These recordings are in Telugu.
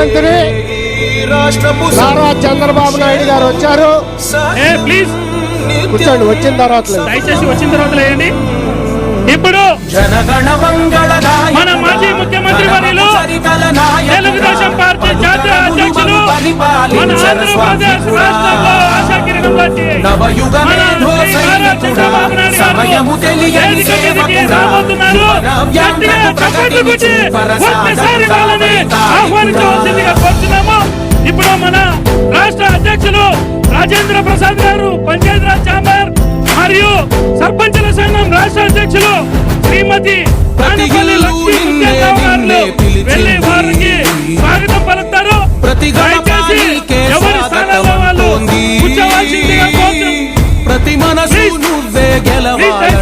ముఖ్యమంత్రి నారా చంద్రబాబు నాయుడు గారు వచ్చారు. ప్లీజ్. కూర్చోండి వచ్చిన తర్వాత. దయచేసి వచ్చిన తర్వాత లేయండి. ఇప్పుడు మన మాజీ ముఖ్యమంత్రి వర్యులు తెలుగుదేశం పార్టీ జాతీయ అధ్యక్షులు మన ఆంధ్రప్రదేశ్ రాష్ట్రంలో నవయుగ మేధో సమయము తెలియని సేవకుడా. ఆహ్వానించవలసిందిగా కోరుతున్నాము ఇప్పుడు మన రాష్ట్ర అధ్యక్షులు రాజేంద్ర ప్రసాద్ గారు పంచాయతీరాజ్ ఛాంబర్ మరియు సర్పంచుల సంఘం రాష్ట్ర అధ్యక్షులు శ్రీమతి రాణిపల్లి లక్ష్మీ నువ్వే ప్లీజ్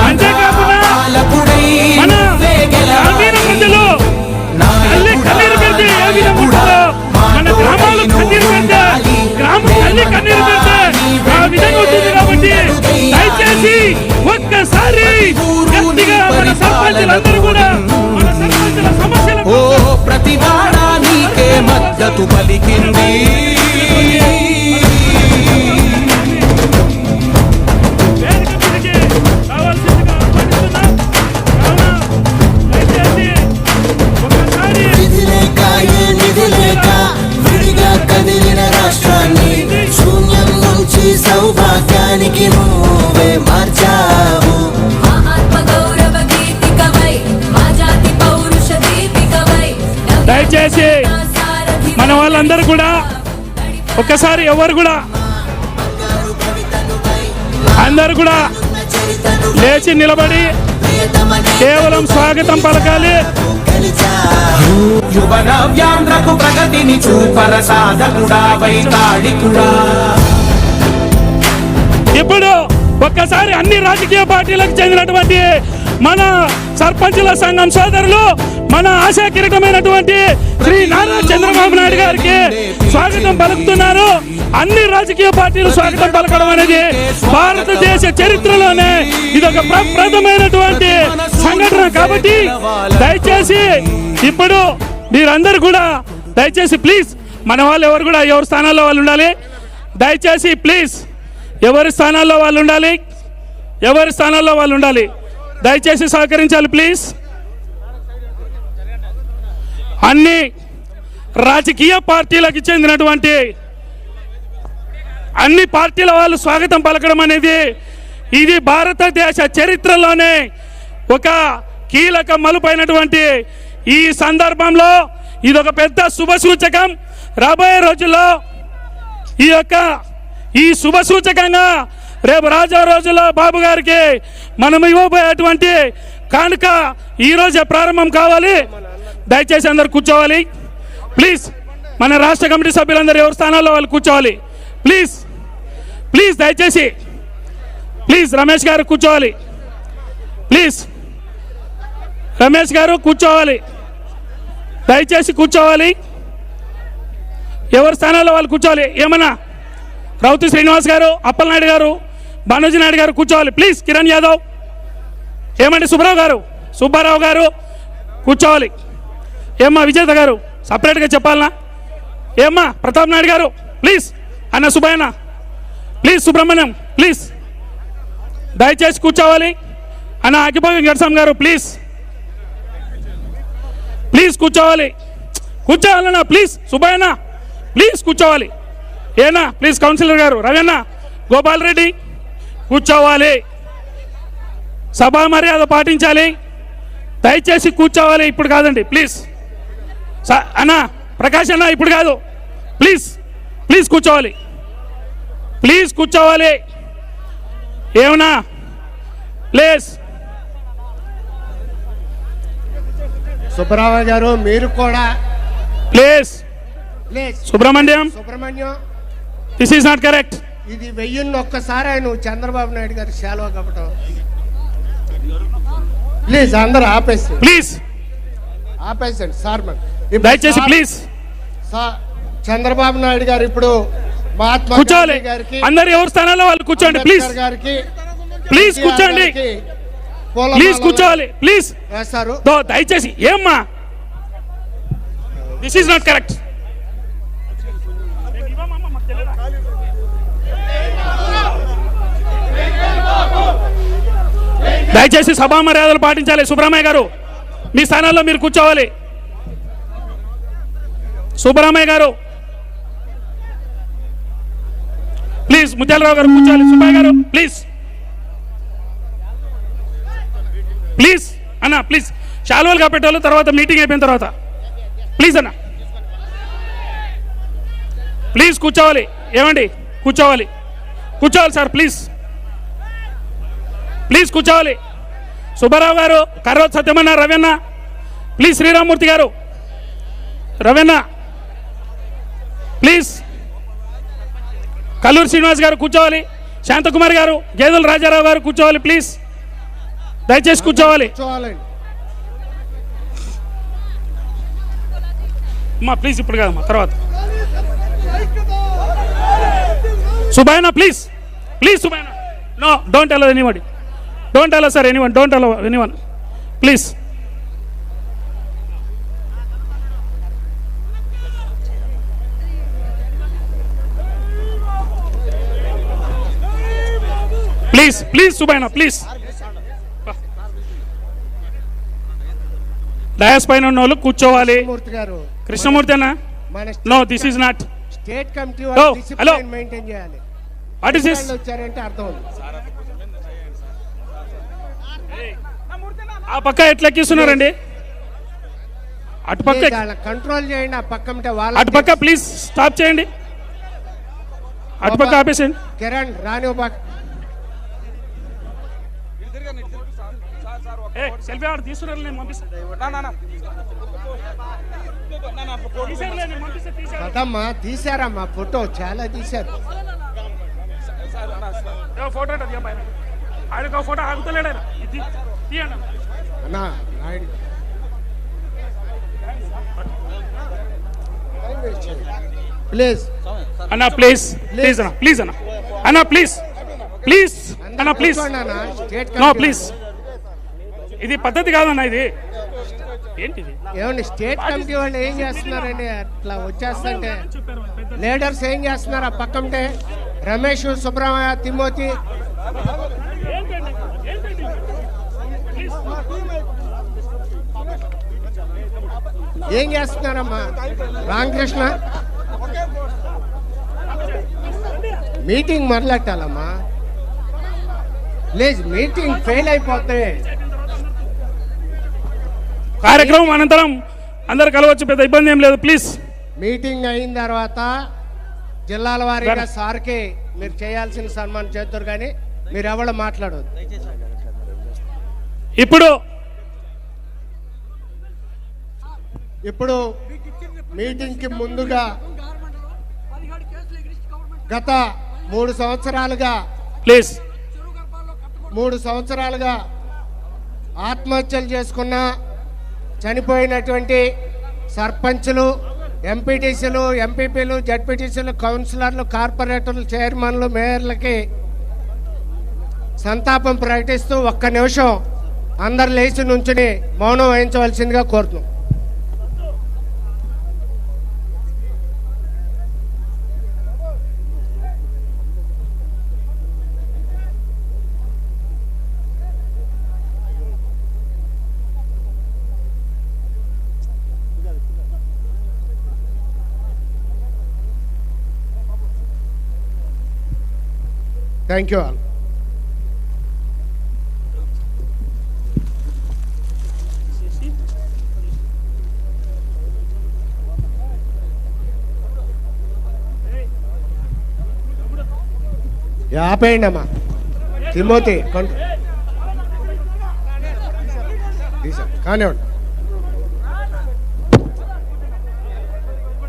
అంతేకాకుండా మన గ్రామీణ ప్రజలు తల్లి కన్నీరు పెడితే ఏ విధంగా ఉంటుందో. మన గ్రామాలు కన్నీరు పెడితే గ్రామం తల్లి కన్నీరు పెడితే ఆ విధంగా ఉంటుంది కాబట్టి దయచేసి ఒక్కసారి గట్టిగా మన సర్పంచులందరూ కూడా మన సర్పంచుల సమస్యల ఓ ప్రతి వాడా నీకే మద్దతు పలికింది. వాళ్ళందరూ కూడా ఒక్కసారి ఎవరు కూడా అందరూ కూడా లేచి నిలబడి కేవలం స్వాగతం పలకాలి. యువన వ్యాంధ్రకు ప్రగతిని చూపర సాధకుడా వైతాళికుడా. ఇప్పుడు ఒక్కసారి అన్ని రాజకీయ పార్టీలకు చెందినటువంటి మన సర్పంచుల సంఘం సోదరులు మన ఆశా కిరీటమైనటువంటి శ్రీ నారా చంద్రబాబు నాయుడు గారికి స్వాగతం పలుకుతున్నారు. అన్ని రాజకీయ పార్టీలు స్వాగతం పలకడం అనేది భారతదేశ చరిత్రలోనే ఇది ఒక ప్రప్రదమైనటువంటి సంఘటన కాబట్టి దయచేసి ఇప్పుడు మీరందరూ కూడా దయచేసి ప్లీజ్ మన వాళ్ళు ఎవరు కూడా ఎవరి స్థానాల్లో వాళ్ళు ఉండాలి. దయచేసి ప్లీజ్ ఎవరి స్థానాల్లో వాళ్ళు ఉండాలి? ఎవరి స్థానాల్లో వాళ్ళు ఉండాలి? దయచేసి సహకరించాలి ప్లీజ్ అన్ని రాజకీయ పార్టీలకు చెందినటువంటి అన్ని పార్టీల వాళ్ళు స్వాగతం పలకడం అనేది ఇది భారతదేశ చరిత్రలోనే ఒక కీలక మలుపైనటువంటి ఈ సందర్భంలో ఇది ఒక పెద్ద శుభ సూచకం. రాబోయే రోజుల్లో ఈ యొక్క ఈ శుభ సూచకంగా రేపు రాజా రోజుల్లో బాబు గారికి మనం ఇవ్వబోయేటువంటి కానుక ఈ రోజే ప్రారంభం కావాలి. దయచేసి అందరు కూర్చోవాలి. ప్లీజ్ మన రాష్ట్ర కమిటీ సభ్యులందరూ ఎవరి స్థానాల్లో వాళ్ళు కూర్చోవాలి. ప్లీజ్ ప్లీజ్ దయచేసి ప్లీజ్ రమేష్ గారు కూర్చోవాలి. ప్లీజ్ రమేష్ గారు కూర్చోవాలి. దయచేసి కూర్చోవాలి. ఎవరి స్థానాల్లో వాళ్ళు కూర్చోవాలి? ఏమన్నా? రౌతి శ్రీనివాస్ గారు అప్పలనాయుడు గారు బానోజీ నాయుడు గారు కూర్చోవాలి. ప్లీజ్ కిరణ్ యాదవ్. ఏమండి సుబ్బారావు గారు? సుబ్బారావు గారు కూర్చోవాలి. ఏమ్మా విజేత గారు సపరేట్గా చెప్పాలనా? ఏమ్మా ప్రతాప్ నాయుడు గారు ప్లీజ్ అన్న సుబ్బయ్యన్న ప్లీజ్ సుబ్రహ్మణ్యం ప్లీజ్. దయచేసి కూర్చోవాలి. అన్న అకిభోగం గడ్సం గారు ప్లీజ్. ప్లీజ్ కూర్చోవాలి. కూర్చోవాలన్నా ప్లీజ్ సుబ్బయ్యన్న ప్లీజ్ కూర్చోవాలి. ఏనా ప్లీజ్ కౌన్సిలర్ గారు రవీణ గోపాల్ రెడ్డి కూర్చోవాలి. సభా మర్యాద పాటించాలి. దయచేసి కూర్చోవాలి ఇప్పుడు కాదండి ప్లీజ్. అన్న ప్రకాష్ అన్న ఇప్పుడు కాదు. ప్లీజ్ ప్లీజ్ కూర్చోవాలి. ప్లీజ్ కూర్చోవాలి. ఏమన్నా? ప్లీజ్. సుబ్బరామయ్య గారు మీరు కూడా. Please. Please. Subrahmanyam. Subrahmanyam. This is not correct ఇది వెయ్యిన్ని ఒక్కసారి ఆయన చంద్రబాబు నాయుడు గారి శాలువ కప్పటం. ప్లీజ్ అందరూ ఆపేసి. ప్లీజ్ ఆపేసండి సార్ మరి. దయచేసి ప్లీజ్. చంద్రబాబు నాయుడు గారు ఇప్పుడు మహాత్మా కూర్చోవాలి అందరు ఎవరి స్థానాల్లో వాళ్ళు కూర్చోండి ప్లీజ్. గారికి ప్లీజ్ కూర్చోండి. ప్లీజ్ కూర్చోవాలి ప్లీజ్. వేస్తారు. దయచేసి ఏమ్మా? దిస్ ఈజ్ నాట్ కరెక్ట్ దయచేసి సభా మర్యాదలు పాటించాలి. సుబ్రహ్మణ్య గారు మీ స్థానాల్లో మీరు కూర్చోవాలి. సుబ్రహ్మణ్య గారు. ప్లీజ్ ముత్యాలరావు గారు కూర్చోవాలి. సుబ్బయ్య గారు ప్లీజ్ ప్లీజ్ అన్న ప్లీజ్ శాలువలు కాపెట్టాలి తర్వాత మీటింగ్ అయిపోయిన తర్వాత. ప్లీజ్ అన్న. ప్లీజ్ కూర్చోవాలి. ఏమండి? కూర్చోవాలి. కూర్చోవాలి సార్ ప్లీజ్ ప్లీజ్ కూర్చోవాలి. సుబ్బారావు గారు కర్రోత్ సత్యమన్న రవీణ ప్లీజ్ శ్రీరామూర్తి గారు. రవీణ ప్లీజ్. కల్లూరు శ్రీనివాస్ గారు కూర్చోవాలి. శాంతకుమార్ గారు గేదెల రాజారావు గారు కూర్చోవాలి ప్లీజ్. దయచేసి కూర్చోవాలి. అమ్మా ప్లీజ్ ఇప్పుడు కాదమ్మా తర్వాత. సుబాయన please. Please సుబాయన no don't allow anyone don't allow sir anyone don't allow anyone please please please సుబాయన please. Dais పైన ఉన్న వాళ్ళు కూర్చోవాలి. కృష్ణమూర్తి అన్న no this is not state committee. Discipline maintain చేయాలి. వాట్ ఇస్ దిస్ వచ్చారంటే అర్థం ఆ పక్క ఎట్లా ఎక్కిస్తున్నారండి? అటు పక్క కంట్రోల్ చేయండి ఆ పక్క అటు పక్క ప్లీజ్ స్టాప్ చేయండి. అటు పక్క ఆపేసేయండి. కిరణ్ రాని ఒక పక్క ఏ సెల్ఫీ ఆర్డర్ తీసుకున్నారు నేను పంపిస్తాను. కదమ్మా తీశారమ్మా ఫోటో చాలా తీశారు. ఫోటో. ఆయనకు ఒక ఫోటో ఆగుతలేడు ఆయన. ఇది తీయండి అన్నా నాయుడు. ప్లీజ్. అన్న ప్లీజ్ ప్లీజ్. అన్న ప్లీజ్ అన్న. అన్న ప్లీజ్. ప్లీజ్. అన్న ప్లీజ్. No please. ఇది పద్ధతి కాదన్న ఇది. ఏంటిది? ఏమండి స్టేట్ కమిటీ వాళ్ళు ఏం చేస్తున్నారండి? అట్లా వచ్చేస్తుంటే లీడర్స్ ఏం చేస్తున్నారు? ఆ పక్క ఉంటే రమేష్ సుబ్రహ్మణ్య తిమోతి ఏం చేస్తున్నారమ్మా? రామకృష్ణ? మీటింగ్ మొదలెట్టాలమ్మా? ప్లీజ్ మీటింగ్ ఫెయిల్ అయిపోతే కార్యక్రమం అనంతరం అందరు కలవచ్చు పెద్ద ఇబ్బంది ఏం లేదు. ప్లీజ్ మీటింగ్ అయిన తర్వాత జిల్లాల వారీగా సార్కి మీరు చేయాల్సిన సన్మానం చేద్దరు కానీ మీరు ఎవరు మాట్లాడవద్దు ఇప్పుడు ఇప్పుడు మీటింగ్కి ముందుగా గత మూడు సంవత్సరాలుగా ప్లీజ్ మూడు సంవత్సరాలుగా ఆత్మహత్యలు చేసుకున్న చనిపోయినటువంటి సర్పంచ్లు ఎంపీటీసీలు ఎంపీపీలు జడ్పీటీసీలు కౌన్సిలర్లు కార్పొరేటర్లు చైర్మన్లు మేయర్లకి సంతాపం ప్రకటిస్తూ ఒక్క నిమిషం అందరు లేచి నుంచుని మౌనం వహించవలసిందిగా కోరుతున్నాం. థ్యాంక్ యూ ఆల్ ఆపేయండి అమ్మా. తిమోతి కానివ్వండి.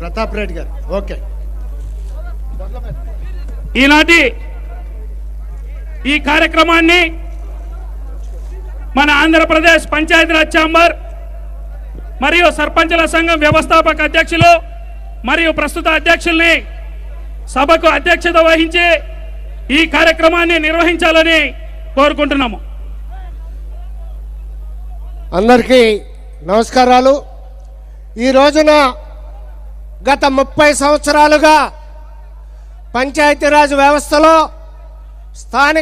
ప్రతాప్ రెడ్డి గారు ఓకే. ఈనాటి ఈ కార్యక్రమాన్ని మన ఆంధ్రప్రదేశ్ పంచాయతీరాజ్ ఛాంబర్ మరియు సర్పంచుల సంఘం వ్యవస్థాపక అధ్యక్షులు మరియు ప్రస్తుత అధ్యక్షుల్ని సభకు అధ్యక్షత వహించి ఈ కార్యక్రమాన్ని నిర్వహించాలని కోరుకుంటున్నాము. అందరికీ నమస్కారాలు. ఈ రోజున గత ముప్పై సంవత్సరాలుగా పంచాయతీరాజ్ వ్యవస్థలో స్థానిక